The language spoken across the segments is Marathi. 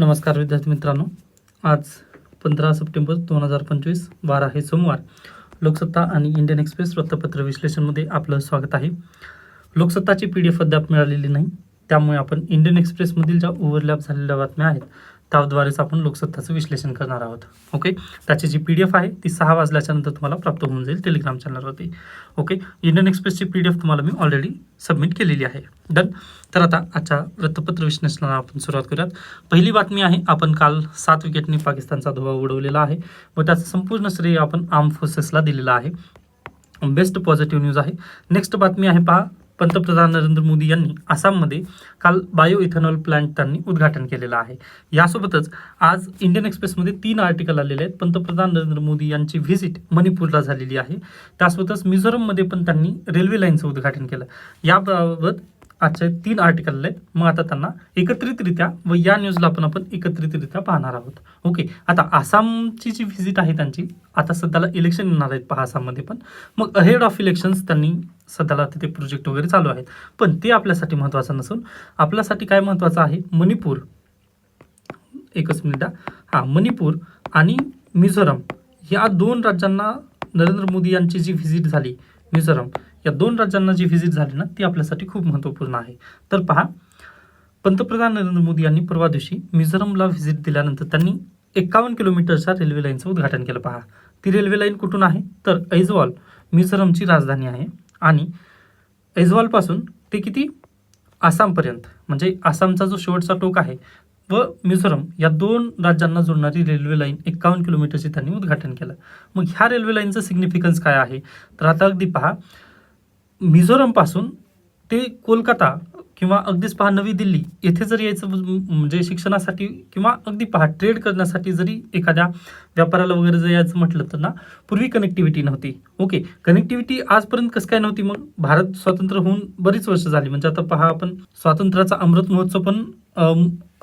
नमस्कार विद्यार्थी मित्रांनो. आज पंधरा सप्टेंबर दोन हजार पंचवीस वार आहे सोमवार. लोकसत्ता आणि इंडियन एक्सप्रेस वृत्तपत्र विश्लेषणमध्ये आपलं स्वागत आहे. लोकसत्ताची पी डी एफ अद्याप मिळालेली नाही. त्यामुळे आपण इंडियन एक्सप्रेसमधील ज्या ओव्हरलॅप झालेल्या बातम्या आहेत त्याद्वारेच आपण लोकसत्ताचं विश्लेषण करणार आहोत. ओके? त्याची जी पी डी एफ आहे ती सहा वाजल्याच्या नंतर तुम्हाला प्राप्त होऊन जाईल टेलिग्राम चॅनलवरती ओके? इंडियन एक्सप्रेसची पी डी एफ तुम्हाला मी ऑलरेडी सबमिट केलेली आहे. डन तर आता आजच्या वृत्तपत्र विश्लेषणाला आपण सुरुवात करूयात. पहिली बातमी आहे आपण काल सात विकेटने पाकिस्तानचा धुवा उडवलेला आहे. व त्याचं संपूर्ण श्रेय आपण आर्म फोर्सेसला दिलेलं आहे. बेस्ट पॉझिटिव्ह न्यूज आहे. नेक्स्ट बातमी आहे पहा पंतप्रधान नरेंद्र मोदी यांनी आसाममध्ये काल बायो इथेनॉल प्लांट त्यांनी उद्घाटन केलेलं आहे. यासोबतच आज इंडियन एक्सप्रेसमध्ये तीन आर्टिकल आलेले आहेत. पंतप्रधान नरेंद्र मोदी यांची व्हिजिट मणिपूरला झालेली आहे. त्यासोबतच मिझोरममध्ये पण त्यांनी रेल्वे लाईनचं उद्घाटन केलं. याबाबत आजचे तीन आर्टिकल आहेत मग आता त्यांना एकत्रितरित्या व या न्यूजला पण आपण एकत्रितरित्या पाहणार आहोत. ओके आता आसामची जी व्हिजिट आहे त्यांची आता सध्याला इलेक्शन येणार आहेत पहा आसाममध्ये पण. मग अहेड ऑफ इलेक्शन्स त्यांनी सध्याला तिथे प्रोजेक्ट वगैरे चालू आहेत. पण ते आपल्यासाठी महत्त्वाचं नसून आपल्यासाठी काय महत्त्वाचं आहे? मणिपूर. एकच मिनिट हां. मणिपूर आणि मिझोरम. या दोन राज्यांना नरेंद्र मोदी यांची जी व्हिजिट झाली मिझोरम या दोन राज्यांना जी व्हिजिट झाली ना ती आपल्यासाठी खूप महत्त्वपूर्ण आहे. तर पहा पंतप्रधान नरेंद्र मोदी यांनी परवा दिवशी मिझोरमला व्हिजिट दिल्यानंतर त्यांनी एकावन्न किलोमीटरच्या रेल्वे लाईनचं उद्घाटन केलं. पहा ती रेल्वे लाईन कुठून आहे? तर ऐजवाल मिझोरमची राजधानी आहे आणि ऐजवालपासून ते किती? आसामपर्यंत. म्हणजे आसामचा जो शेवटचा टोक आहे व मिझोरम या दोन राज्यांना जोडणारी रेल्वे लाईन एकावन्न किलोमीटरची त्यांनी उद्घाटन केलं. मग ह्या रेल्वे लाईनचं सिग्निफिकन्स काय आहे? तर आता अगदी पहा मिझोरमपासून ते कोलकाता किंवा अगदीच पहा नवी दिल्ली येथे जर यायचं म्हणजे शिक्षणासाठी किंवा अगदी पहा ट्रेड करण्यासाठी जरी एखाद्या व्यापाराला वगैरे जर यायचं म्हटलं तर ना पूर्वी कनेक्टिव्हिटी नव्हती. ओके कनेक्टिव्हिटी आजपर्यंत कसं काय नव्हती? मग भारत स्वतंत्र होऊन बरीच वर्ष झाली. म्हणजे आता पहा आपण स्वातंत्र्याचा अमृत महोत्सव पण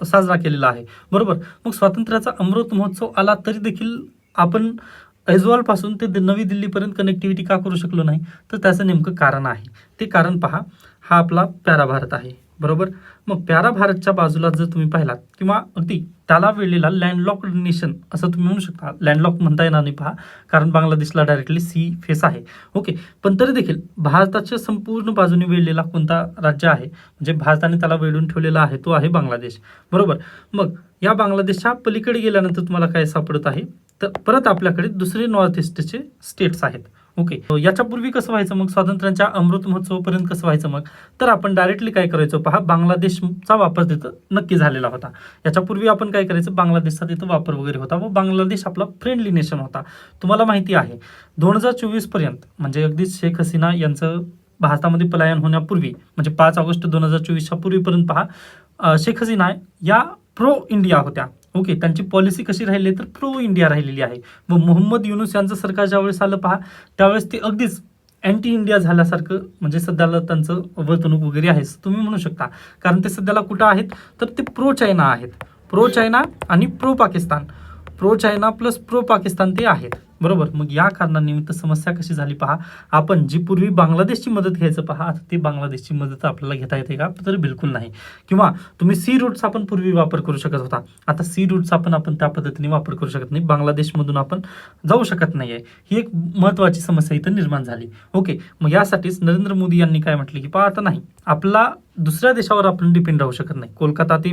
साजरा केलेला आहे. बरोबर? मग स्वातंत्र्याचा अमृत महोत्सव आला तरी देखील आपण ऐजवालपासून ते नवी दिल्लीपर्यंत कनेक्टिव्हिटी का करू शकलो नाही? तर त्याचं नेमकं कारण आहे. ते कारण पहा हा आपला प्यारा भारत आहे. बरोबर? मग प्यारा भारतच्या बाजूला जर तुम्ही पाहिलात किंवा अगदी त्याला वेळलेला लँडलॉक नेशन असं तुम्ही म्हणू शकता. लँडलॉक म्हणता येणार नाही पहा कारण बांगलादेशला डायरेक्टली सी फेस आहे. ओके पण तरी देखील भारताच्या संपूर्ण बाजूने वेळलेला कोणता राज्य आहे? म्हणजे भारताने त्याला वेळून ठेवलेला आहे तो आहे बांगलादेश. बरोबर? मग या बांगलादेशच्या पलीकडे गेल्यानंतर तुम्हाला काय सापडत आहे? तर परत आपल्याकडे दुसरे नॉर्थ ईस्टचे स्टेट्स आहेत. ओके याच्यापूर्वी कसं व्हायचं मग? स्वातंत्र्याच्या अमृत महोत्सवापर्यंत कसं व्हायचं मग? तर आपण डायरेक्टली काय करायचो? पहा बांगलादेशचा वापर तिथं नक्की झालेला होता. याच्यापूर्वी आपण काय करायचं? बांगलादेशचा तिथं वापर वगैरे होता व बांगलादेश आपला फ्रेंडली नेशन होता. तुम्हाला माहिती आहे दोन हजार चोवीसपर्यंत म्हणजे अगदी शेख हसीना यांचं भारतामध्ये पलायन होण्यापूर्वी म्हणजे पाच ऑगस्ट दोन हजार चोवीसच्या पूर्वीपर्यंत पहा शेख हसीना या प्रो इंडिया होत्या. ओके त्यांची पॉलिसी कशी राहिली तर प्रो इंडिया राहिलेली आहे. व मोहम्मद युनुस यांचं सरकार ज्यावेळेस आलं पहा त्यावेळेस ते अगदीच अँटी इंडिया झाल्यासारखं म्हणजे सध्याला त्यांचं वर्तणूक वगैरे आहे तुम्ही म्हणू शकता. कारण ते सध्याला कुठं आहेत? तर ते प्रो चायना आहेत. प्रो चायना आणि pro Pakistan pro China plus pro Pakistan ते आहेत. बरोबर? मग या कारणानिमित्त समस्या कशी झाली पहा. आपण जी पूर्वी बांगलादेशची मदत घ्यायचं पहा आता ते बांगलादेशची मदत आपल्याला घेता येते का? तर बिलकुल नाही. किंवा तुम्ही सी रूटचा आपण पूर्वी वापर करू शकत होता. आता सी रूटचा पण आपण त्या पद्धतीने वापर करू शकत नाही. बांगलादेशमधून आपण जाऊ शकत नाही आहे ही एक महत्त्वाची समस्या इथं निर्माण झाली. ओके. मग यासाठीच नरेंद्र मोदी यांनी काय म्हटले की पहा आता नाही. आपला दुसऱ्या देशावर आपण डिपेंड राहू शकत नाही. कोलकाता ते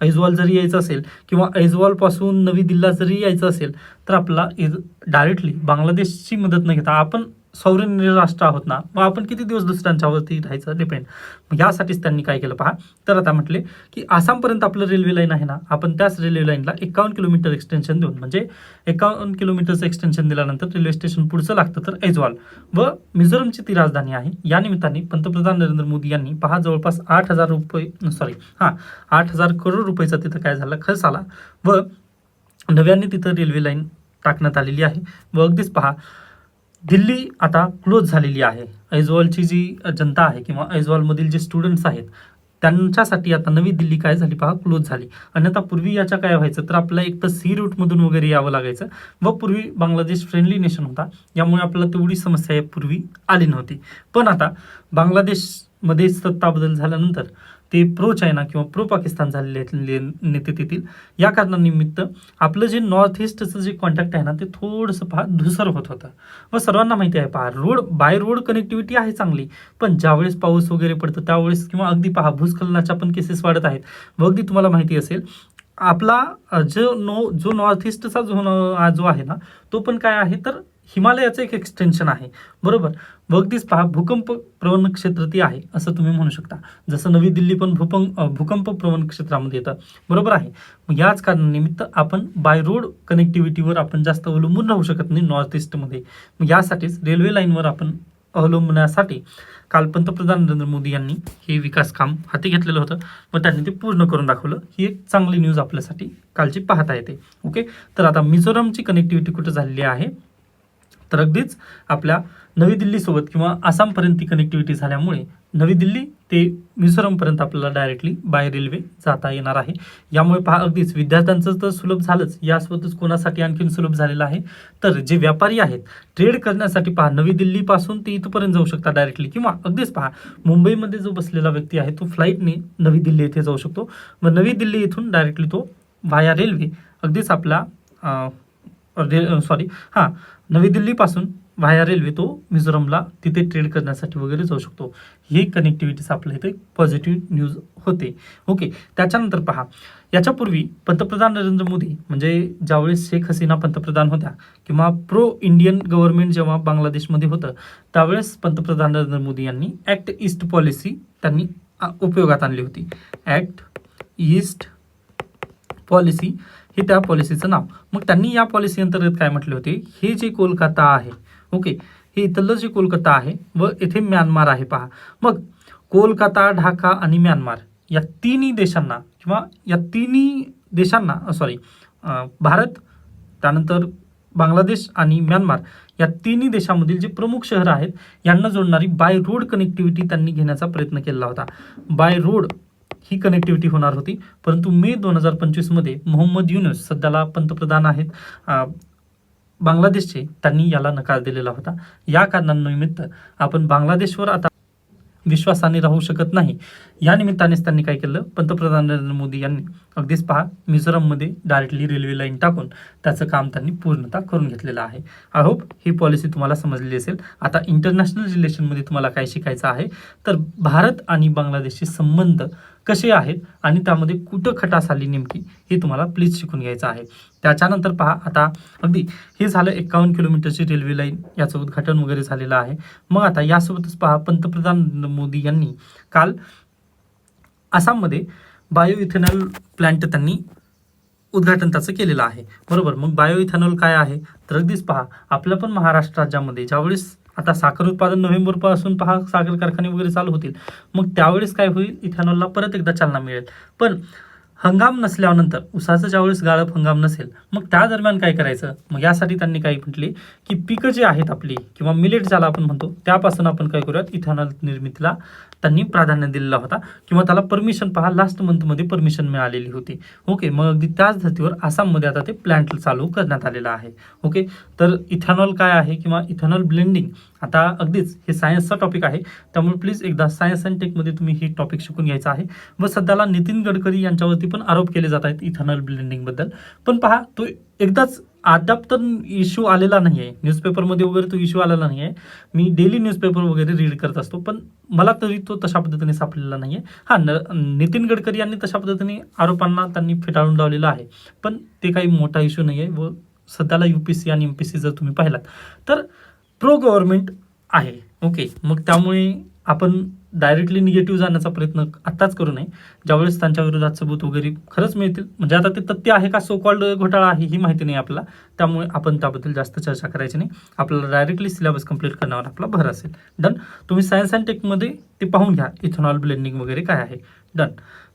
ऐजवाल जरी यायचं असेल किंवा ऐजवालपासून नवी दिल्ला जरी यायचं असेल तर आपला इज डायरेक्टली बांगलादेशची मदत न घेता आपण सौरनिर्राष्ट्र राष्ट्र आहोत ना मग आपण किती दिवस दुसऱ्यांच्यावरती राहायचं डिपेंड मग यासाठीच त्यांनी काय केलं पहा. तर आता म्हटले की आसामपर्यंत आपलं रेल्वे लाईन आहे ना आपण त्याच रेल्वे लाईनला एकावन्न किलोमीटर एक्सटेन्शन देऊन म्हणजे एकावन्न किलोमीटरचं एक्सटेन्शन दिल्यानंतर रेल्वे स्टेशन पुढचं लागतं तर ऐजवाल व मिझोरमची ती राजधानी आहे. या निमित्ताने पंतप्रधान नरेंद्र मोदी यांनी पहा जवळपास आठ हजार रुपये सॉरी हां आठ हजार करोड रुपयेचा तिथं काय झाला? खर्च आला. व नव्याने तिथं रेल्वे लाईन टाकण्यात आलेली आहे. व अगदीच पहा दिल्ली आता क्लोज झालेली आहे. ऐजवालची जी जनता आहे किंवा ऐजवालमधील जे स्टुडंट्स आहेत त्यांच्यासाठी आता नवी दिल्ली काय झाली पहा क्लोज झाली. अन्यथा आता पूर्वी याच्या काय व्हायचं तर आपल्याला एक तर सी रूटमधून वगैरे यावं लागायचं व पूर्वी बांगलादेश फ्रेंडली नेशन होता यामुळे आपल्याला तेवढी समस्या पूर्वी आली नव्हती. पण आता बांगलादेशमध्ये सत्ता बदल झाल्यानंतर ते प्रो चायना किंवा प्रो पाकिस्तान झालेले नेते तेथील या कारणानिमित्त आपलं जे नॉर्थ ईस्टचं जे कॉन्टॅक्ट आहे ना ते थोडंसं पहा धुसर होत होतं. व सर्वांना माहिती आहे पहा रोड बाय रोड कनेक्टिव्हिटी आहे चांगली पण ज्यावेळेस पाऊस वगैरे पडतं त्यावेळेस किंवा अगदी पहा भूस्खलनाच्या पण केसेस वाढत आहेत. व अगदी तुम्हाला माहिती असेल आपला जो नो जो नॉर्थ ईस्टचा जो जो आहे ना तो पण काय आहे? तर हिमालयाचं एक एक्सटेन्शन आहे. बरोबर? बघतीच पहा भूकंप प्रवण क्षेत्र ती आहे असं तुम्ही म्हणू शकता. जसं नवी दिल्ली पण भूपं भूकंप प्रवण क्षेत्रामध्ये येतं. बरोबर आहे? मग याच कारणानिमित्त आपण बाय रोड कनेक्टिव्हिटीवर आपण जास्त अवलंबून राहू शकत नाही नॉर्थ ईस्टमध्ये मग यासाठीच रेल्वे लाईनवर आपण अवलंबण्यासाठी काल पंतप्रधान नरेंद्र मोदी यांनी हे विकास काम हाती घेतलेलं होतं. व त्यांनी ते पूर्ण करून दाखवलं. ही एक चांगली न्यूज आपल्यासाठी कालची पाहता येते. ओके तर आता मिझोरामची कनेक्टिव्हिटी कुठं झालेली आहे? तर अगदीच आपल्या नवी दिल्लीसोबत किंवा आसामपर्यंत ती कनेक्टिव्हिटी झाल्यामुळे नवी दिल्ली ते मिझोरमपर्यंत आपल्याला डायरेक्टली बाय रेल्वे जाता येणार आहे. यामुळे पहा अगदीच विद्यार्थ्यांचं तर सुलभ झालंच. यासोबतच कोणासाठी आणखीन सुलभ झालेलं आहे? तर जे व्यापारी आहेत ट्रेड करण्यासाठी पहा नवी दिल्लीपासून ते इथपर्यंत जाऊ शकता डायरेक्टली किंवा अगदीच पहा मुंबईमध्ये जो बसलेला व्यक्ती आहे तो फ्लाईटने नवी दिल्ली येथे जाऊ शकतो. व नवी दिल्ली येथून डायरेक्टली तो व्हाया रेल्वे अगदीच आपला रे सॉरी हां नवी दिल्लीपासून व्हाया रेल्वे तो मिझोरमला तिथे ट्रेड करण्यासाठी वगैरे जाऊ शकतो. ही कनेक्टिव्हिटीचा आपल्या इथे पॉझिटिव्ह न्यूज होते. ओके त्याच्यानंतर पहा. याच्यापूर्वी पंतप्रधान नरेंद्र मोदी म्हणजे ज्यावेळेस शेख हसीना पंतप्रधान होत्या किंवा प्रो इंडियन गव्हर्नमेंट जेव्हा बांगलादेशमध्ये होतं त्यावेळेस पंतप्रधान नरेंद्र मोदी यांनी ॲक्ट ईस्ट पॉलिसी त्यांनी उपयोगात आणली होती. ॲक्ट ईस्ट पॉलिसी हे त्या पॉलिसीचं नाव. मग त्यांनी या पॉलिसी अंतर्गत काय म्हटले होते? हे जे कोलकाता आहे ओके हे इथलं जे कोलकाता आहे व येथे म्यानमार आहे पहा. मग कोलकाता ढाका आणि म्यानमार या तिन्ही देशांना किंवा या तिन्ही देशांना सॉरी भारत त्यानंतर बांगलादेश आणि म्यानमार या तिन्ही देशामधील जे प्रमुख शहरं आहेत यांना जोडणारी बाय रोड कनेक्टिव्हिटी त्यांनी घेण्याचा प्रयत्न केला होता. बाय रोड ही कनेक्टिव्हिटी होणार होती. परंतु मे दोन हजार पंचवीसमध्ये मोहम्मद युनुस सध्याला पंतप्रधान आहेत. बांगलादेशचे त्यांनी याला नकार दिलेला होता. या कारणांनिमित्त आपण बांगलादेशवर आता विश्वासाने राहू शकत नाही. या निमित्तानेच त्यांनी काय केलं? पंतप्रधान नरेंद्र मोदी यांनी अगदीच पहा मिझोराममध्ये डायरेक्टली रेल्वे लाईन टाकून त्याचं काम त्यांनी पूर्णतः करून घेतलेलं आहे. आय होप ही पॉलिसी तुम्हाला समजली असेल. आता इंटरनॅशनल रिलेशनमध्ये तुम्हाला काय शिकायचं आहे? तर भारत आणि बांगलादेशचे संबंध कसे आहेत आणि त्यामध्ये कुठं खटास आली नेमकी हे तुम्हाला प्लीज शिकून घ्यायचं आहे. त्याच्यानंतर पहा आता अगदी हे झालं एकावन्न किलोमीटरची रेल्वे लाईन याचं उद्घाटन वगैरे झालेलं आहे. मग आता यासोबतच पहा पंतप्रधान नरेंद्र मोदी यांनी काल आसाममध्ये बायो इथेनॉल प्लॅन्ट त्यांनी उद्घाटन त्याचं केलेलं आहे. बरोबर मग बायो इथेनॉल काय आहे? तर अगदीच पहा आपल्या पण महाराष्ट्र राज्यामध्ये ज्यावेळेस आता साखर उत्पादन नोव्हेंबरपासून पहा साखर कारखाने वगैरे चालू होतील. मग त्यावेळेस काय होईल? इथेनॉलला परत एकदा चालना मिळेल. पण हंगाम नसल्यानंतर उसाचं ज्यावेळेस गाळप हंगाम नसेल मग त्या दरम्यान काय करायचं? मग यासाठी त्यांनी काय म्हटले की पिकं जी आहेत आपली किंवा मिलेट ज्याला आपण म्हणतो त्यापासून आपण काय करूयात? इथेनॉल निर्मितीला त्यांनी प्राधान्य दिलेला होता किंवा त्याला परमिशन पहा लास्ट मंथमध्ये परमिशन मिळालेली होती. ओके मग अगदी त्याच धर्तीवर आसाममध्ये आता ते प्लॅन्ट चालू करण्यात आलेलं आहे. ओके तर इथेनॉल काय आहे किंवा इथेनॉल ब्लेंडिंग आता अगदीच हे सायन्सचा टॉपिक आहे. त्यामुळे प्लीज एकदा सायन्स अँड टेकमध्ये तुम्ही हे टॉपिक शिकून घ्यायचं आहे. व सध्याला नितीन गडकरी यांच्यावरती पण आरोप केले जात आहेत इथेनॉल ब्लेंडिंगबद्दल पण पहा तो एकदाच अद्याप तर इश्यू आलेला नाही आहे न्यूजपेपरमध्ये वगैरे तो इश्यू आलेला नाही आहे मी डेली न्यूजपेपर वगैरे रीड करत असतो. पण मला तरी तो तशा पद्धतीने सापडलेला नाही आहे हां न नितीन गडकरी यांनी तशा पद्धतीने आरोपांना त्यांनी फेटाळून लावलेला आहे. पण ते काही मोठा इश्यू नाही आहे व सध्याला यू पी सी आणि एम पी सी जर तुम्ही पाहिलात तर प्रो गव्हर्नमेंट आहे. ओके मग त्यामुळे आपण डायरेक्टली निगेटिव्ह जाण्याचा प्रयत्न आत्ताच करू नये. ज्यावेळेस त्यांच्या विरोधात सबूत वगैरे खरंच मिळतील म्हणजे आता ते तथ्य आहे का? सो कॉल्ड घोटाळा आहे ही माहिती नाही आपल्याला. त्यामुळे आपण त्याबद्दल जास्त चर्चा करायची नाही. आपल्याला डायरेक्टली सिलेबस कंप्लीट करण्यावर आपला भर असेल. डन तुम्ही सायन्स अँड टेकमध्ये ते पाहून घ्या इथेनॉल ब्लेंडिंग वगैरे काय आहे. डन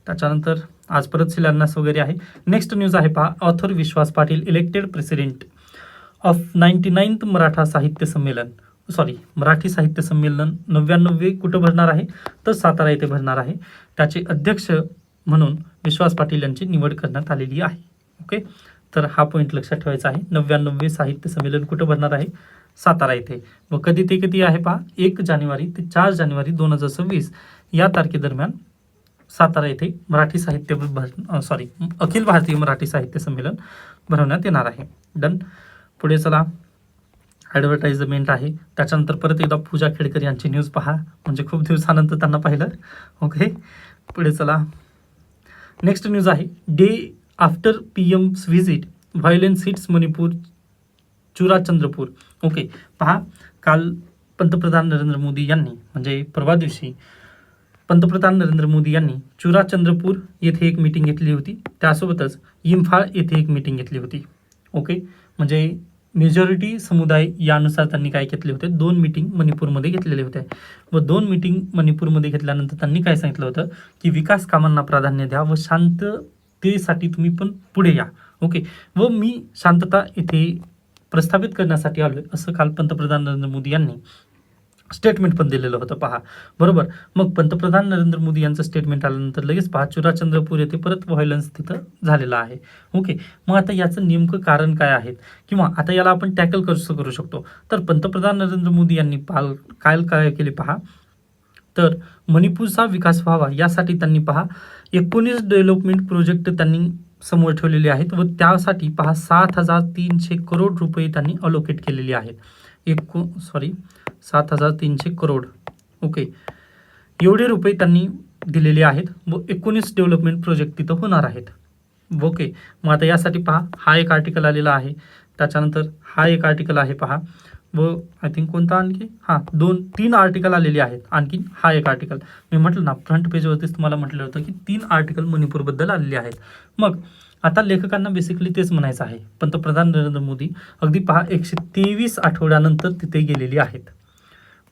त्याच्यानंतर आज परत शिलान्यास वगैरे आहे. नेक्स्ट न्यूज आहे पहा. Author Vishwas Patil elected president of ninety ninth Maratha Sahitya Sammelan. Sorry Marathi साहित्य संमेलन नव्याण्णवे कुठं भरणार आहे? तर सातारा येथे भरणार आहे. त्याचे अध्यक्ष म्हणून विश्वास पाटील यांची निवड करण्यात आलेली आहे. ओके तर हा पॉईंट लक्षात ठेवायचा आहे. नव्याण्णवे साहित्य संमेलन कुठं भरणार आहे? सातारा येथे. व कधी ते कधी आहे पहा? एक जानेवारी ते चार जानेवारी दोन हजार सव्वीस. या तारखेदरम्यान सातारा येथे मराठी साहित्य भर सॉरी अखिल भारतीय मराठी साहित्य संमेलन भरवण्यात येणार आहे. डन पुढे चला. ॲडव्हर्टाईजमेंट आहे. त्याच्यानंतर परत एकदा पूजा खेडकर यांची न्यूज पहा. म्हणजे खूप दिवसानंतर त्यांना पाहिलं. ओके पुढे चला. नेक्स्ट न्यूज आहे. Day after P M's visit violence hits Manipur Churachandpur okay पहा. काल पंतप्रधान नरेंद्र मोदी यांनी म्हणजे परवा दिवशी पंतप्रधान नरेंद्र मोदी यांनी चुराचंद्रपूर येथे एक मीटिंग घेतली होती. त्यासोबतच इम्फाळ येथे एक मीटिंग घेतली होती. ओके म्हणजे मेजॉरिटी समुदाय यानुसार त्यांनी काय घेतले होते? दोन मीटिंग मणिपूरमध्ये घेतलेले होते. व दोन मीटिंग मणिपूरमध्ये घेतल्यानंतर त्यांनी काय सांगितलं होतं? की विकास कामांना प्राधान्य द्या व शांततेसाठी तुम्ही पण पुढे या. ओके व मी शांतता इथे प्रस्थापित करण्यासाठी आलो असं काल पंतप्रधान नरेंद्र मोदी यांनी स्टेटमेंट पण दिलेलं होतं पहा. बरोबर? मग पंतप्रधान नरेंद्र मोदी यांचं स्टेटमेंट आल्यानंतर लगेच पहा चुराचंद्रपूर येथे परत व्हायलन्स तिथं झालेलं आहे. ओके. मग आता याचं नेमकं कारण काय आहे किंवा आता याला आपण टॅकल कसं करू शकतो? तर पंतप्रधान नरेंद्र मोदी यांनी पाल काय काय केले पहा? तर मणिपूरचा विकास व्हावा यासाठी त्यांनी पहा एकोणीस डेव्हलपमेंट प्रोजेक्ट त्यांनी समोर ठेवलेले आहेत व त्यासाठी पहा सात हजार तीनशे करोड रुपये त्यांनी अलोकेट केलेले आहेत. एको सॉरी सात हजार तीनशे करोड. ओके एवढे रुपये त्यांनी दिलेले आहेत व एकोणीस डेव्हलपमेंट प्रोजेक्ट तिथं होणार आहेत. ओके मग आता यासाठी पहा हा एक आर्टिकल आलेला आहे. त्याच्यानंतर हा एक आर्टिकल आहे पहा. व आय थिंक कोणता आणखी? हां दोन तीन आर्टिकल आलेली आहेत. आणखी हा एक आर्टिकल मी म्हटलं ना फ्रंट पेजवरतीच तुम्हाला म्हटलं होतं की तीन आर्टिकल मणिपूरबद्दल आलेले आहेत. मग आता लेखकांना बेसिकली तेच म्हणायचं आहे. पंतप्रधान नरेंद्र मोदी अगदी पहा एकशे तेवीस आठवड्यानंतर तिथे गेलेली आहेत.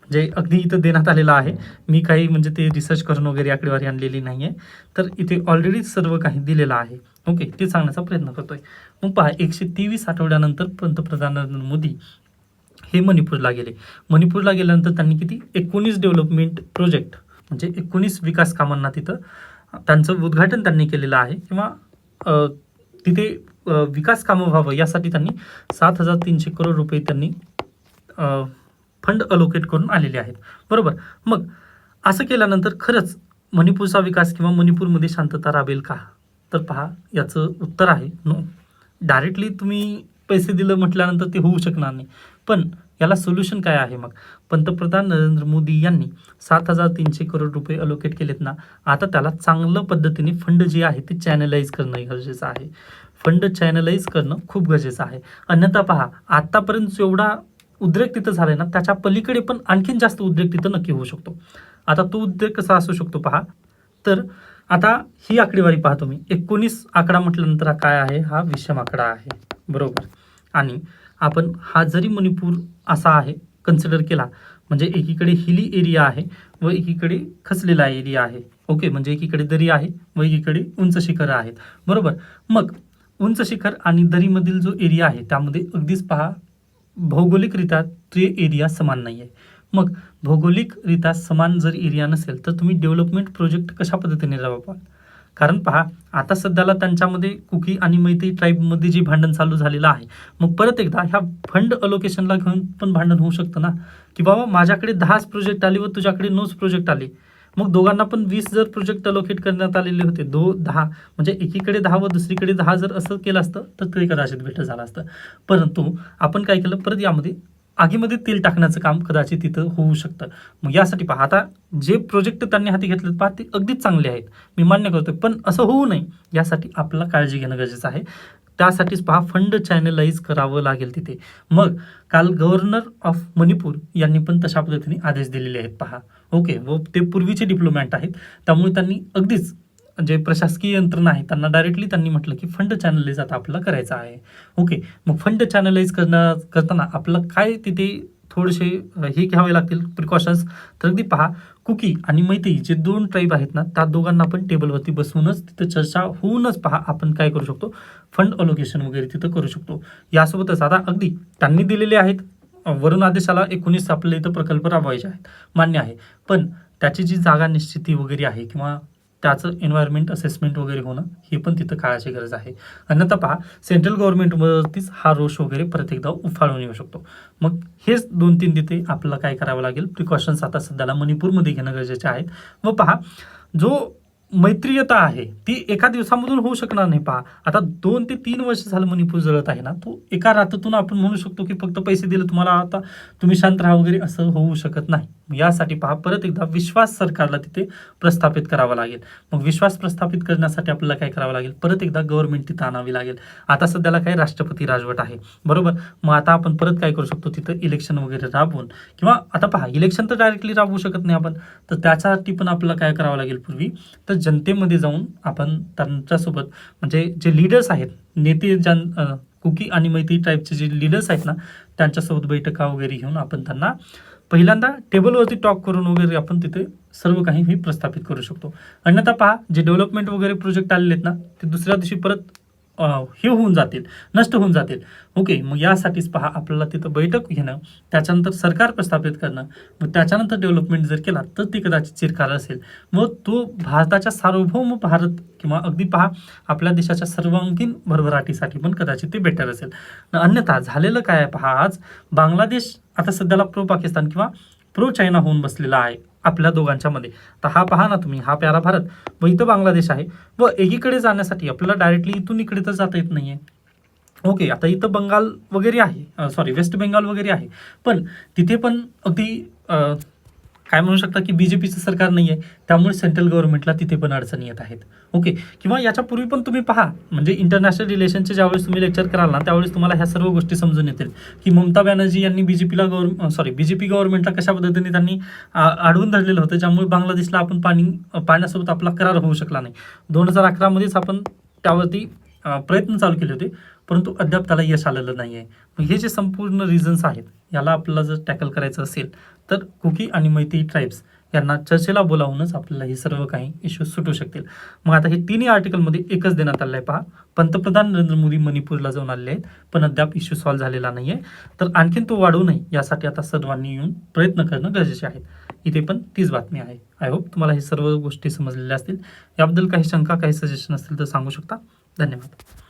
म्हणजे अगदी इथं देण्यात आलेलं आहे. मी काही म्हणजे ते रिसर्च करून वगैरे आकडेवारी आणलेली नाही आहे तर इथे ऑलरेडी सर्व काही दिलेलं आहे. ओके ते सांगण्याचा प्रयत्न करतोय. मग पहा एकशे तेवीस आठवड्यानंतर पंतप्रधान नरेंद्र मोदी हे मणिपूरला गेले. मणिपूरला गेल्यानंतर त्यांनी किती? एकोणीस डेव्हलपमेंट प्रोजेक्ट म्हणजे एकोणीस विकास कामांना तिथं त्यांचं उद्घाटन त्यांनी केलेलं आहे. किंवा तिथे विकास कामं व्हावं यासाठी त्यांनी सात हजार तीनशे करोड रुपये त्यांनी फंड अलोकेट करून आलेले आहेत. बरोबर? मग असं केल्यानंतर खरंच मणिपूरचा विकास किंवा मणिपूरमध्ये शांतता राबेल का? तर पहा याचं उत्तर आहे नो डायरेक्टली तुम्ही पैसे दिलं म्हटल्यानंतर ते होऊ शकणार नाही. पण याला सोल्युशन काय आहे मग? पंतप्रधान नरेंद्र मोदी यांनी सात हजार तीनशे करोड रुपये अलोकेट केलेत ना आता त्याला चांगलं पद्धतीने फंड जे आहे ते चॅनलाइज करणं गरजेचं आहे. फंड चॅनलाइज करणं खूप गरजेचं आहे. अन्यथा पहा आतापर्यंत जेवढा उद्रेक तिथं झालाय ना त्याच्या पलीकडे पण आणखीन जास्त उद्रेक तिथं नक्की होऊ शकतो. आता तो उद्रेक कसा असू शकतो पहा. तर आता ही आकडेवारी पहा तुम्ही. एकोणीस आकडा म्हटल्यानंतर काय आहे? हा विषम आकडा आहे. बरोबर. आणि आपण हा जरी मणिपूर असा आहे कन्सिडर केला म्हणजे एकीकडे हिली एरिया आहे व एकीकडे खचलेला एरिया आहे. ओके म्हणजे एकीकडे दरी आहे व एकीकडे उंच शिखर आहेत. बरोबर? मग उंच शिखर आणि दरीमधील जो एरिया आहे त्यामध्ये अगदीच पहा भौगोलिकरित्या ते एरिया समान नाही आहे मग भौगोलिकरित्या समान जर एरिया नसेल तर तुम्ही डेव्हलपमेंट प्रोजेक्ट कशा पद्धतीने राबवाल? कारण पहा आता सध्याला त्यांच्यामध्ये कुकी आणि मैत्री ट्राईबमध्ये जे भांडण चालू झालेलं आहे मग परत एकदा ह्या फंड अलोकेशनला घेऊन पण भांडण होऊ शकतं ना? की बाबा माझ्याकडे दहाच प्रोजेक्ट आले व तुझ्याकडे नऊच प्रोजेक्ट आले. मग दोघांना पण वीस जर प्रोजेक्ट अलोकेट करण्यात आलेले होते दो दहा म्हणजे एकीकडे दहा व दुसरीकडे दहा जर असं केलं असतं तर ते कदाचित भेट झालं असतं. परंतु आपण काय केलं परत यामध्ये आगीमध्ये तेल टाकण्याचं काम कदाचित तिथं होऊ शकतं. मग यासाठी पहा आता जे प्रोजेक्ट त्यांनी हाती घेतलेत पहा ते अगदीच चांगले आहेत. मी मान्य करतो पण असं होऊ नये. यासाठी आपल्याला काळजी घेणं गरजेचं आहे. त्यासाठीच पहा फंड चॅनलाइज करावं लागेल तिथे. मग काल गव्हर्नर ऑफ मणिपूर यांनी पण तशा पद्धतीने आदेश दिलेले आहेत पहा. ओके व ते पूर्वीचे डिप्लोमॅट आहेत. त्यामुळे त्यांनी अगदीच जे प्रशासकीय यंत्रणा आहे त्यांना डायरेक्टली त्यांनी म्हटलं की फंड चॅनलाइज आता आपल्याला करायचं आहे. ओके मग फंड चॅनलाइज करणं करताना आपलं काय तिथे थोडेसे हे घ्यावे लागतील? प्रिकॉशन्स तर अगदी पहा कुकी आणि मैत्री जे दोन ट्राईब आहेत ना त्या दोघांना आपण टेबलवरती बसवूनच तिथं चर्चा होऊनच पहा आपण काय करू शकतो? फंड अलोकेशन वगैरे तिथं करू शकतो. यासोबतच आता अगदी त्यांनी दिलेले आहेत वरून आदेशाला एकोणीस आपल्या इथं प्रकल्प राबवायचे आहेत मान्य आहे. पण त्याची जी जागा निश्चिती वगैरे आहे किंवा त्याचं एन्व्हायरमेंट असेसमेंट वगैरे होणं ही पण तिथं काळाची गरज आहे. अन्यथा पहा सेंट्रल गव्हर्नमेंटवरतीच हा रोष वगैरे प्रत्येकदा उफाळून येऊ शकतो. मग हेच दोन तीन तिथे आपल्याला काय करावं लागेल? प्रिकॉशन्स आता सध्याला मणिपूरमध्ये घेणं गरजेचे आहेत. व पहा जो मैत्रीयता आहे ती एका दिवसामधून होऊ शकणार नाही पहा. आता दोन ते तीन वर्ष झालं मणिपूर जळत आहे ना तो एका रात्रीतून आपण म्हणू शकतो की फक्त पैसे दिले तुम्हाला आता तुम्ही शांत राहा वगैरे असं होऊ शकत नाही. यासाठी पहा परत एकदा विश्वास सरकारला तिथे प्रस्थापित करावा लागेल. मग विश्वास प्रस्थापित करण्यासाठी आपल्याला काय करावं लागेल? परत एकदा गव्हर्नमेंट तिथं आणावी लागेल. आता सध्याला काय राष्ट्रपती राजवट आहे. बरोबर? मग आता आपण परत काय करू शकतो? तिथं इलेक्शन वगैरे राबवून. किंवा आता पहा इलेक्शन तर डायरेक्टली राबवू शकत नाही आपण. तर त्याच्यासाठी पण आपल्याला काय करावं लागेल पूर्वी? तर जनतेमध्ये जाऊन आपण त्यांच्यासोबत म्हणजे जे लीडर्स आहेत नेते ज्या कुकी आणि मैत्री टाईपचे जे लीडर्स आहेत ना त्यांच्यासोबत बैठका वगैरे घेऊन आपण त्यांना पहिल्यांदा टेबलवरती टॉक करून वगैरे आपण तिथे सर्व काही हे प्रस्थापित करू शकतो. अन्यथा पहा जे डेव्हलपमेंट वगैरे प्रोजेक्ट आलेले आहेत ना ते दुसऱ्या दिवशी परत हे होऊन जातील नष्ट होऊन जातील. ओके मग यासाठीच पहा आपल्याला तिथं बैठक घेणं त्याच्यानंतर सरकार प्रस्थापित करणं मग त्याच्यानंतर डेव्हलपमेंट जर केला तर ती कदाचित चिरकाल असेल. मग तो भारताच्या सार्वभौम भारत किंवा अगदी पहा आपल्या देशाच्या सर्वांगीण भरभराटीसाठी पण कदाचित ते बेटर असेल. अन्यथा झालेलं काय आहे पहा आज? बांगलादेश आता सध्याला प्रो पाकिस्तान किंवा प्रो चायना होऊन बसलेला आहे. आपल्या दोघांच्या मध्ये. तर हा पहा ना तुम्ही हा प्यारा भारत. व इथं बांगलादेश आहे. व एकीकडे जाण्यासाठी आपल्याला डायरेक्टली इथून इकडे तर जाता येत नाहीये. ओके आता इथं बंगाल वगैरे आहे. सॉरी वेस्ट बेंगाल वगैरे आहे. पण तिथे पण अगदी काय म्हणू शकता की बीजेपीचं सरकार नाही आहे त्यामुळे सेंट्रल गव्हर्नमेंटला तिथे पण अडचणी येत आहेत. ओके किंवा याच्यापूर्वी पण तुम्ही पहा म्हणजे इंटरनॅशनल रिलेशनचे ज्यावेळेस तुम्ही लेक्चर कराल ना त्यावेळेस तुम्हाला ह्या सर्व गोष्टी समजून येतील. की ममता बॅनर्जी यांनी बीजेपीला गव्हर्न सॉरी बीजेपी गव्हर्नमेंटला कशा पद्धतीने त्यांनी अडवून धरलेलं होतं ज्यामुळे बांगलादेशला आपण पाणी पाण्यासोबत आपला करार होऊ शकला नाही. दोन हजार अकरामध्येच आपण त्यावरती प्रयत्न चालू केले होते परंतु अद्याप त्याला यश आलेलं नाही आहे हे जे संपूर्ण रिझन्स आहेत याला आपल्याला जर टॅकल करायचं असेल तर कुकी आणि मैत्री ट्राईब्स यांना चर्चेला बोलावूनच आपल्याला हे सर्व काही इश्यूज सुटू शकतील. मग आता हे तिन्ही आर्टिकलमध्ये एकच देण्यात आलं आहे पहा. पंतप्रधान नरेंद्र मोदी मणिपूरला जाऊन आलेले आहेत पण अद्याप इश्यू सॉल्व्ह झालेला नाही आहे तर आणखीन तो वाढू नये यासाठी आता सर्वांनी येऊन प्रयत्न करणं गरजेचे आहे. इथे पण तीच बातमी आहे. आय होप तुम्हाला हे सर्व गोष्टी समजलेल्या असतील. याबद्दल काही शंका काही सजेशन असतील तर सांगू शकता. धन्यवाद.